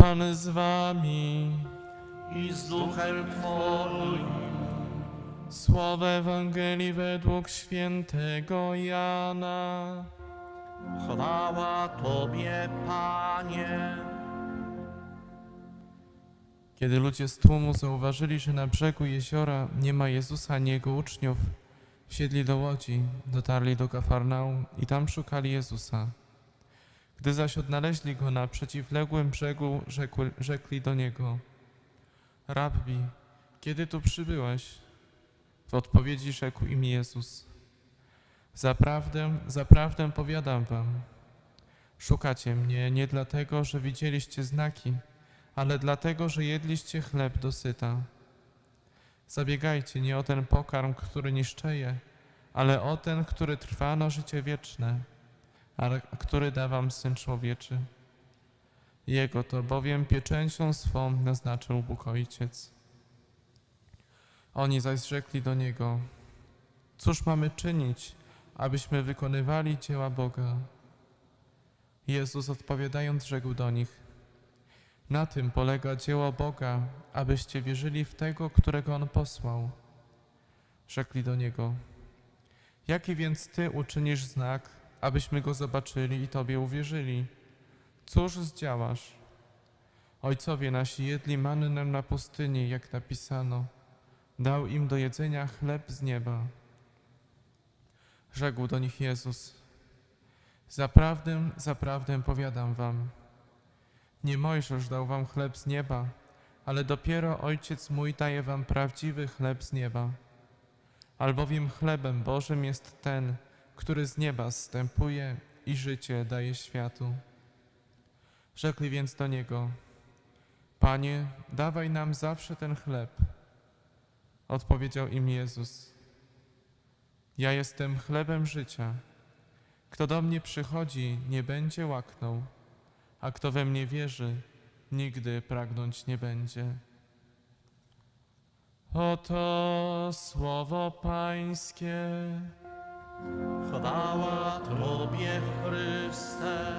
Pan z wami. i z duchem Twoim. Słowa Ewangelii według świętego Jana. Chwała Tobie, Panie. Kiedy ludzie z tłumu zauważyli, że na brzegu jeziora nie ma Jezusa ani Jego uczniów, wsiedli do łodzi, dotarli do Kafarnaum i tam szukali Jezusa. Gdy zaś odnaleźli Go na przeciwległym brzegu, rzekli do Niego Rabbi, kiedy tu przybyłeś? W odpowiedzi rzekł im Jezus Zaprawdę, zaprawdę powiadam wam, szukacie mnie nie dlatego, że widzieliście znaki, ale dlatego, że jedliście chleb dosyta. Zabiegajcie nie o ten pokarm, który niszczeje, ale o ten, który trwa na życie wieczne, ale który da wam Syn Człowieczy. Jego to bowiem pieczęcią swą naznaczył Bóg Ojciec. Oni zaś rzekli do Niego, cóż mamy czynić, abyśmy wykonywali dzieła Boga? Jezus odpowiadając rzekł do nich, na tym polega dzieło Boga, abyście wierzyli w tego, którego On posłał. Rzekli do Niego, jaki więc Ty uczynisz znak, abyśmy Go zobaczyli i Tobie uwierzyli? Cóż zdziałasz? Ojcowie nasi jedli mannę na pustyni, jak napisano. Dał im do jedzenia chleb z nieba. Rzekł do nich Jezus, Zaprawdę, zaprawdę powiadam wam, nie Mojżesz dał wam chleb z nieba, ale dopiero Ojciec mój daje wam prawdziwy chleb z nieba. Albowiem chlebem Bożym jest ten, który z nieba zstępuje i życie daje światu. Rzekli więc do Niego, Panie, dawaj nam zawsze ten chleb. Odpowiedział im Jezus, Ja jestem chlebem życia. Kto do mnie przychodzi, nie będzie łaknął a kto we mnie wierzy, nigdy pragnąć nie będzie. Oto słowo Pańskie. Chwała Tobie, Chryste.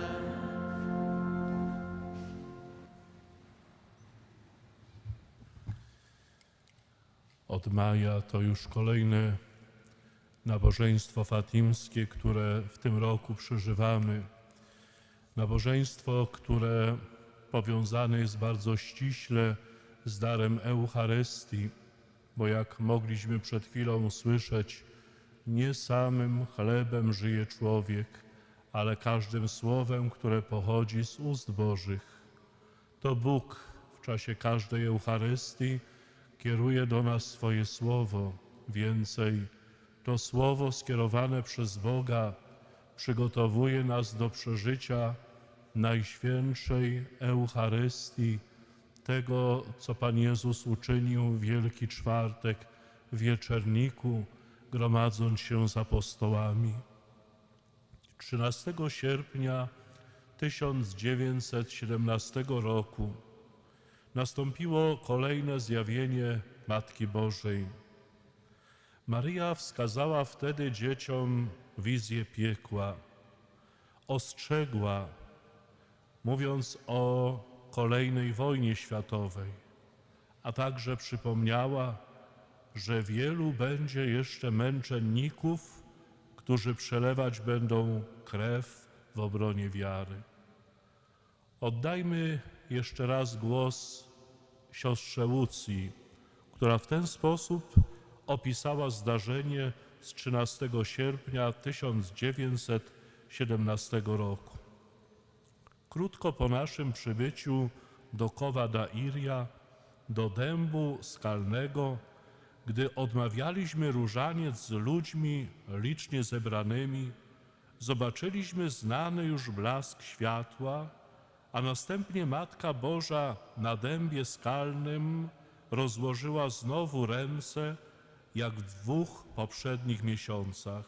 Od maja to już kolejne nabożeństwo fatimskie, które w tym roku przeżywamy. Nabożeństwo, które powiązane jest bardzo ściśle z darem Eucharystii, bo jak mogliśmy przed chwilą usłyszeć, nie samym chlebem żyje człowiek, ale każdym słowem, które pochodzi z ust Bożych. To Bóg w czasie każdej Eucharystii kieruje do nas swoje słowo. Więcej, to słowo skierowane przez Boga przygotowuje nas do przeżycia Najświętszej Eucharystii, tego, co Pan Jezus uczynił w Wielki Czwartek w wieczerniku, gromadząc się z apostołami. 13 sierpnia 1917 roku nastąpiło kolejne zjawienie Matki Bożej. Maryja wskazała wtedy dzieciom wizję piekła, ostrzegła, mówiąc o kolejnej wojnie światowej, a także przypomniała, że wielu będzie jeszcze męczenników, którzy przelewać będą krew w obronie wiary. Oddajmy jeszcze raz głos siostrze Łucji, która w ten sposób opisała zdarzenie z 13 sierpnia 1917 roku. Krótko po naszym przybyciu do Kowa da Iria, do dębu skalnego, gdy odmawialiśmy różaniec z ludźmi licznie zebranymi, zobaczyliśmy znany już blask światła, a następnie Matka Boża na dębie skalnym rozłożyła znowu ręce, jak w dwóch poprzednich miesiącach.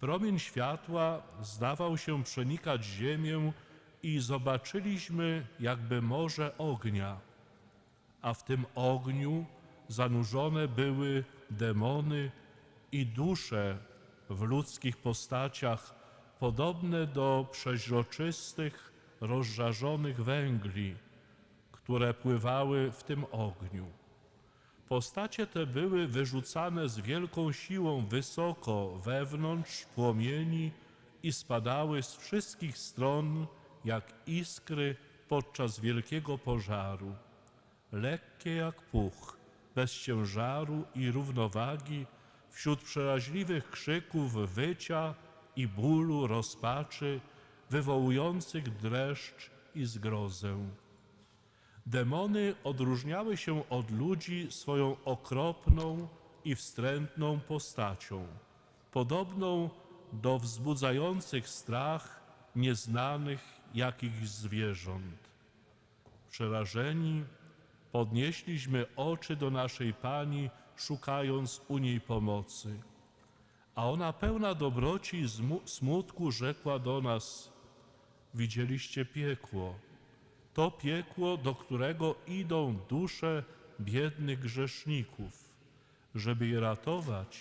Promień światła zdawał się przenikać ziemię i zobaczyliśmy jakby morze ognia, a w tym ogniu zanurzone były demony i dusze w ludzkich postaciach, podobne do przeźroczystych, rozżarzonych węgli, które pływały w tym ogniu. Postacie te były wyrzucane z wielką siłą wysoko wewnątrz płomieni i spadały z wszystkich stron jak iskry podczas wielkiego pożaru. Lekkie jak puch, bez ciężaru i równowagi, wśród przeraźliwych krzyków, wycia i bólu, rozpaczy, wywołujących dreszcz i zgrozę. Demony odróżniały się od ludzi swoją okropną i wstrętną postacią, podobną do wzbudzających strach nieznanych jakichś zwierząt. Przerażeni podnieśliśmy oczy do naszej Pani, szukając u niej pomocy. A ona pełna dobroci i smutku rzekła do nas: Widzieliście piekło. To piekło, do którego idą dusze biednych grzeszników. Żeby je ratować,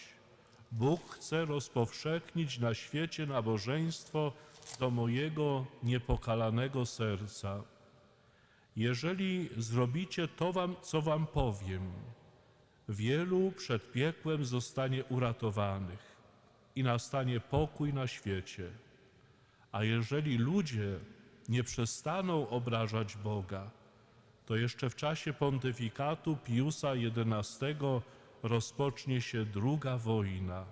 Bóg chce rozpowszechnić na świecie nabożeństwo do mojego niepokalanego serca. Jeżeli zrobicie to, wam, co wam powiem, wielu przed piekłem zostanie uratowanych i nastanie pokój na świecie. A jeżeli ludzie nie przestaną obrażać Boga, to jeszcze w czasie pontyfikatu Piusa XI rozpocznie się druga wojna.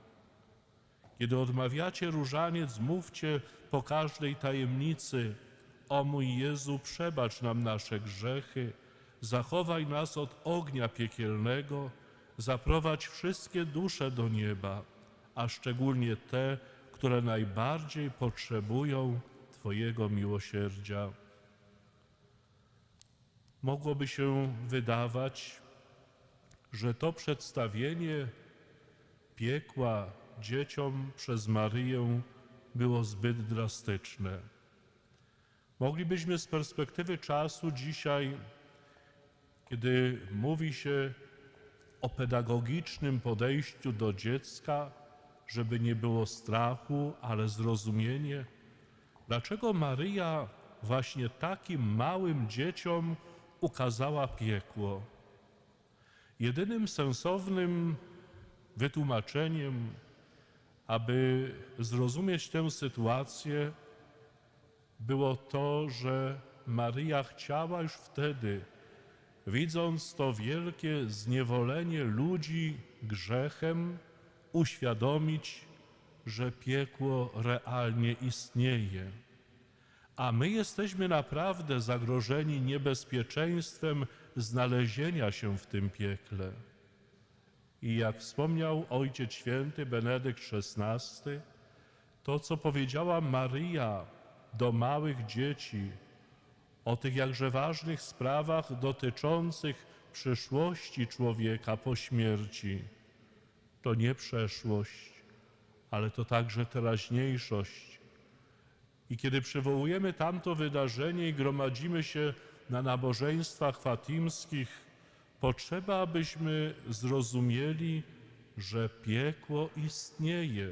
Kiedy odmawiacie różaniec, mówcie po każdej tajemnicy: O mój Jezu, przebacz nam nasze grzechy, zachowaj nas od ognia piekielnego, zaprowadź wszystkie dusze do nieba, a szczególnie te, które najbardziej potrzebują Twojego miłosierdzia. Mogłoby się wydawać, że to przedstawienie piekła dzieciom przez Maryję było zbyt drastyczne. Moglibyśmy z perspektywy czasu dzisiaj, kiedy mówi się o pedagogicznym podejściu do dziecka, żeby nie było strachu, ale zrozumienie, dlaczego Maryja właśnie takim małym dzieciom ukazała piekło. Jedynym sensownym wytłumaczeniem, aby zrozumieć tę sytuację, było to, że Maryja chciała już wtedy, widząc to wielkie zniewolenie ludzi grzechem, uświadomić, że piekło realnie istnieje. A my jesteśmy naprawdę zagrożeni niebezpieczeństwem znalezienia się w tym piekle. I jak wspomniał Ojciec Święty Benedykt XVI, to co powiedziała Maryja do małych dzieci o tych jakże ważnych sprawach dotyczących przyszłości człowieka po śmierci, to nie przeszłość, ale to także teraźniejszość. I kiedy przywołujemy tamto wydarzenie i gromadzimy się na nabożeństwach fatimskich, potrzeba, abyśmy zrozumieli, że piekło istnieje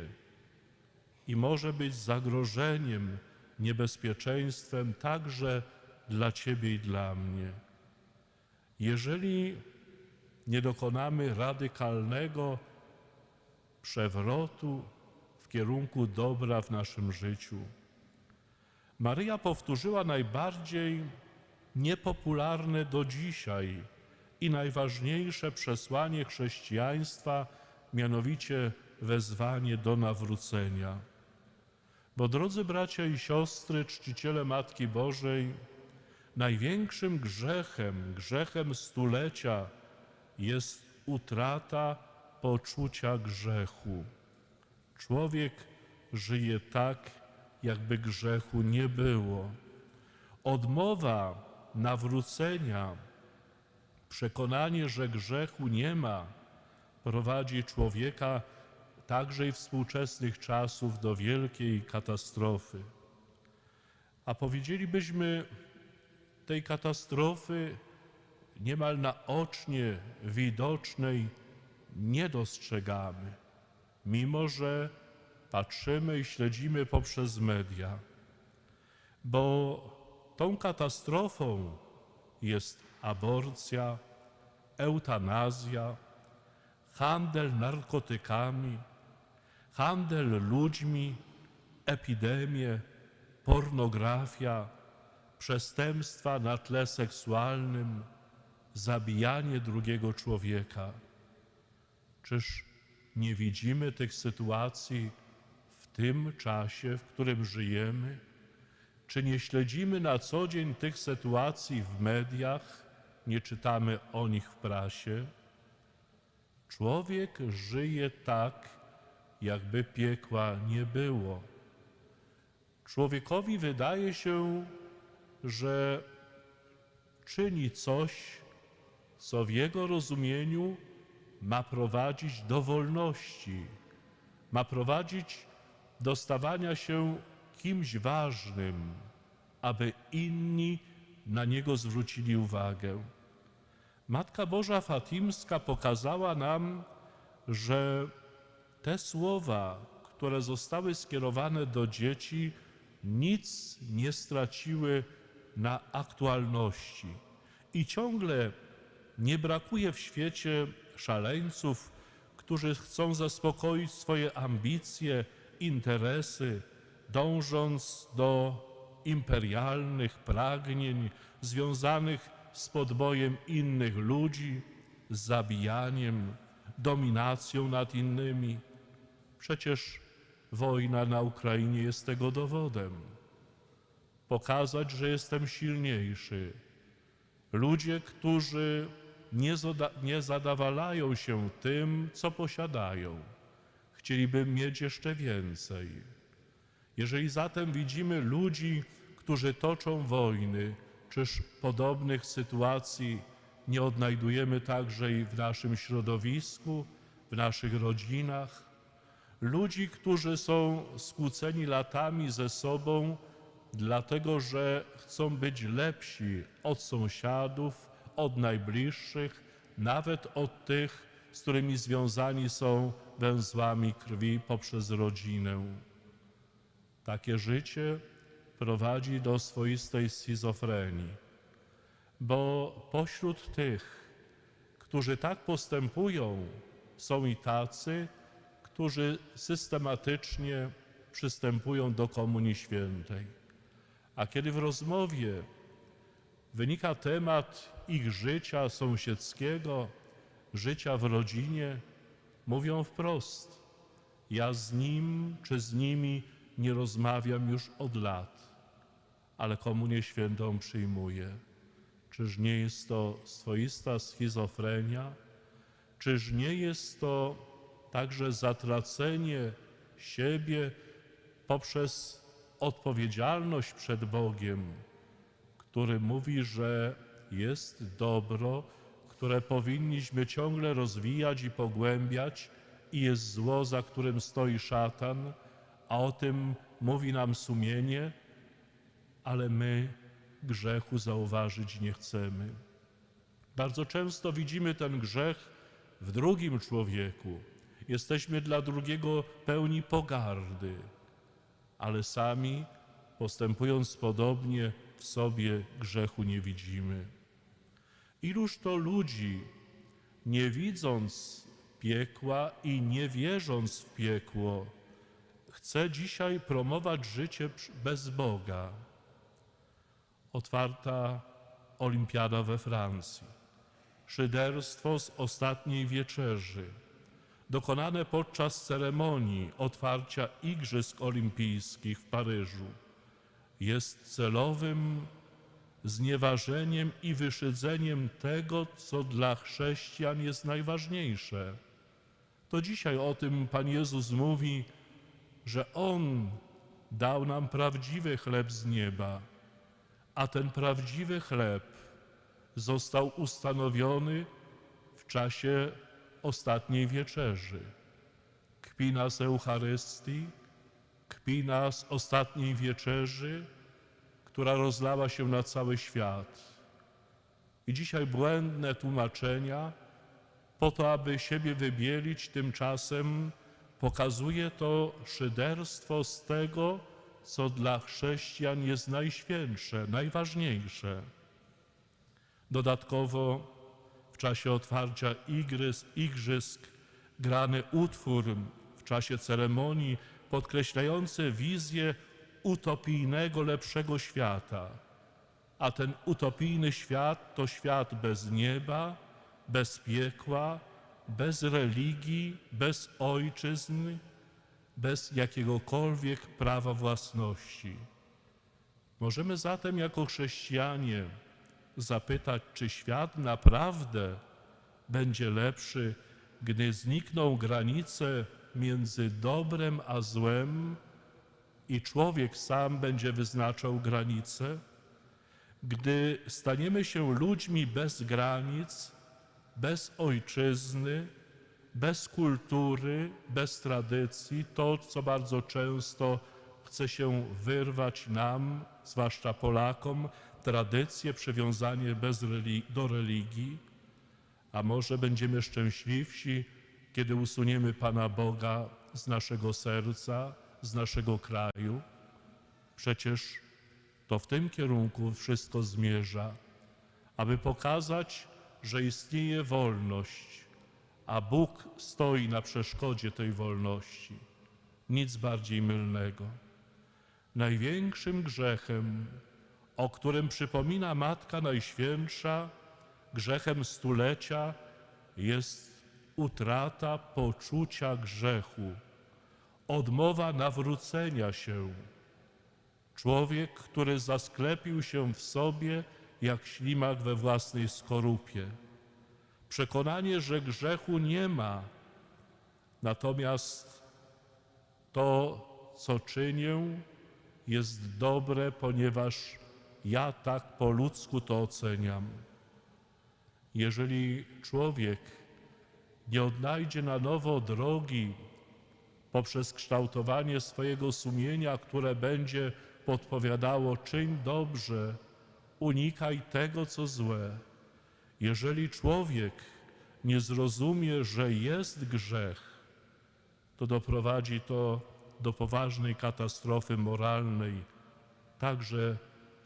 i może być zagrożeniem, niebezpieczeństwem także dla Ciebie i dla mnie. Jeżeli nie dokonamy radykalnego przewrotu w kierunku dobra w naszym życiu, Maryja powtórzyła najbardziej niepopularne do dzisiaj i najważniejsze przesłanie chrześcijaństwa, mianowicie wezwanie do nawrócenia. Bo drodzy bracia i siostry, czciciele Matki Bożej, największym grzechem, grzechem stulecia jest utrata poczucia grzechu. Człowiek żyje tak, jakby grzechu nie było. Odmowa nawrócenia, przekonanie, że grzechu nie ma, prowadzi człowieka także i współczesnych czasów do wielkiej katastrofy. A powiedzielibyśmy, tej katastrofy niemal naocznie widocznej nie dostrzegamy, mimo że patrzymy i śledzimy poprzez media, bo tą katastrofą jest aborcja, eutanazja, handel narkotykami, handel ludźmi, epidemie, pornografia, przestępstwa na tle seksualnym, zabijanie drugiego człowieka. Czyż nie widzimy tych sytuacji w tym czasie, w którym żyjemy? Czy nie śledzimy na co dzień tych sytuacji w mediach, nie czytamy o nich w prasie? Człowiek żyje tak, jakby piekła nie było. Człowiekowi wydaje się, że czyni coś, co w jego rozumieniu ma prowadzić do wolności, ma prowadzić do stawania się kimś ważnym, aby inni na niego zwrócili uwagę. Matka Boża Fatimska pokazała nam, że te słowa, które zostały skierowane do dzieci, nic nie straciły na aktualności. I ciągle nie brakuje w świecie szaleńców, którzy chcą zaspokoić swoje ambicje, interesy, dążąc do imperialnych pragnień związanych z podbojem innych ludzi, zabijaniem, dominacją nad innymi. Przecież wojna na Ukrainie jest tego dowodem. Pokazać, że jestem silniejszy. Ludzie, którzy nie, zada, nie zadawalają się tym, co posiadają, chcieliby mieć jeszcze więcej. Jeżeli zatem widzimy ludzi, którzy toczą wojny, czyż podobnych sytuacji nie odnajdujemy także i w naszym środowisku, w naszych rodzinach? Ludzi, którzy są skłóceni latami ze sobą, dlatego że chcą być lepsi od sąsiadów, od najbliższych, nawet od tych, z którymi związani są węzłami krwi poprzez rodzinę. Takie życie prowadzi do swoistej schizofrenii, bo pośród tych, którzy tak postępują, są i tacy, którzy systematycznie przystępują do Komunii Świętej. A kiedy w rozmowie wynika temat ich życia sąsiedzkiego, życia w rodzinie, mówią wprost: Ja z nim czy z nimi nie rozmawiam już od lat, ale Komunię Świętą przyjmuję. Czyż nie jest to swoista schizofrenia? Czyż nie jest to także zatracenie siebie poprzez odpowiedzialność przed Bogiem, który mówi, że jest dobro, które powinniśmy ciągle rozwijać i pogłębiać, i jest zło, za którym stoi szatan, a o tym mówi nam sumienie, ale my grzechu zauważyć nie chcemy. Bardzo często widzimy ten grzech w drugim człowieku. Jesteśmy dla drugiego pełni pogardy, ale sami, postępując podobnie, w sobie grzechu nie widzimy. Iluż to ludzi, nie widząc piekła i nie wierząc w piekło, chce dzisiaj promować życie bez Boga. Otwarta olimpiada we Francji, szyderstwo z ostatniej wieczerzy, dokonane podczas ceremonii otwarcia Igrzysk Olimpijskich w Paryżu, jest celowym znieważeniem i wyszydzeniem tego, co dla chrześcijan jest najważniejsze. To dzisiaj o tym Pan Jezus mówi, że On dał nam prawdziwy chleb z nieba, a ten prawdziwy chleb został ustanowiony w czasie ostatniej wieczerzy. Kpina z Eucharystii, kpina z ostatniej wieczerzy, która rozlała się na cały świat. I dzisiaj błędne tłumaczenia, po to, aby siebie wybielić, tymczasem pokazuje to szyderstwo z tego, co dla chrześcijan jest najświętsze, najważniejsze. Dodatkowo czasie otwarcia igrys, igrzysk grany utwór w czasie ceremonii podkreślający wizję utopijnego, lepszego świata. A ten utopijny świat to świat bez nieba, bez piekła, bez religii, bez ojczyzn, bez jakiegokolwiek prawa własności. Możemy zatem jako chrześcijanie zapytać, czy świat naprawdę będzie lepszy, gdy znikną granice między dobrem a złem i człowiek sam będzie wyznaczał granice? Gdy staniemy się ludźmi bez granic, bez ojczyzny, bez kultury, bez tradycji, to co bardzo często chce się wyrwać nam, zwłaszcza Polakom, tradycje, przywiązanie bez reli- do religii, a może będziemy szczęśliwsi, kiedy usuniemy Pana Boga z naszego serca, z naszego kraju? Przecież to w tym kierunku wszystko zmierza, aby pokazać, że istnieje wolność, a Bóg stoi na przeszkodzie tej wolności. Nic bardziej mylnego. Największym grzechem, o którym przypomina Matka Najświętsza, grzechem stulecia jest utrata poczucia grzechu, odmowa nawrócenia się. Człowiek, który zasklepił się w sobie jak ślimak we własnej skorupie. Przekonanie, że grzechu nie ma, natomiast to, co czynię, jest dobre, ponieważ ja tak po ludzku to oceniam. Jeżeli człowiek nie odnajdzie na nowo drogi poprzez kształtowanie swojego sumienia, które będzie podpowiadało, czyń dobrze, unikaj tego, co złe. Jeżeli człowiek nie zrozumie, że jest grzech, to doprowadzi to do poważnej katastrofy moralnej, także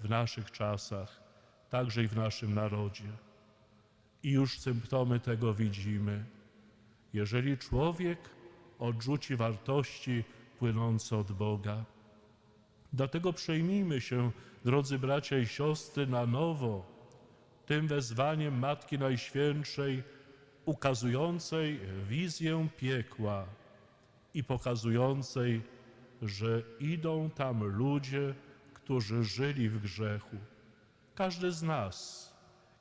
w naszych czasach, także i w naszym narodzie. I już symptomy tego widzimy. Jeżeli człowiek odrzuci wartości płynące od Boga, Dlatego przejmijmy się, drodzy bracia i siostry, na nowo tym wezwaniem Matki Najświętszej, ukazującej wizję piekła i pokazującej, że idą tam ludzie, którzy żyli w grzechu. Każdy z nas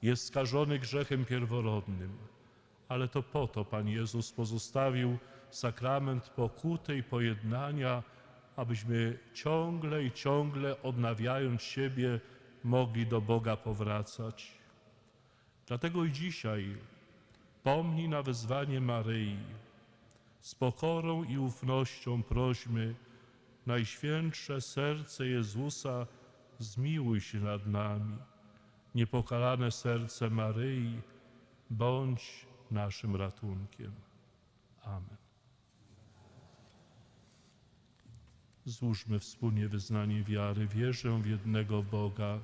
jest skażony grzechem pierworodnym, ale to po to Pan Jezus pozostawił sakrament pokuty i pojednania, abyśmy ciągle i ciągle odnawiając siebie mogli do Boga powracać. Dlatego i dzisiaj pomnij na wezwanie Maryi. Z pokorą i ufnością prośmy, Najświętsze serce Jezusa, zmiłuj się nad nami. Niepokalane serce Maryi, bądź naszym ratunkiem. Amen. Złóżmy wspólnie wyznanie wiary. Wierzę w jednego Boga,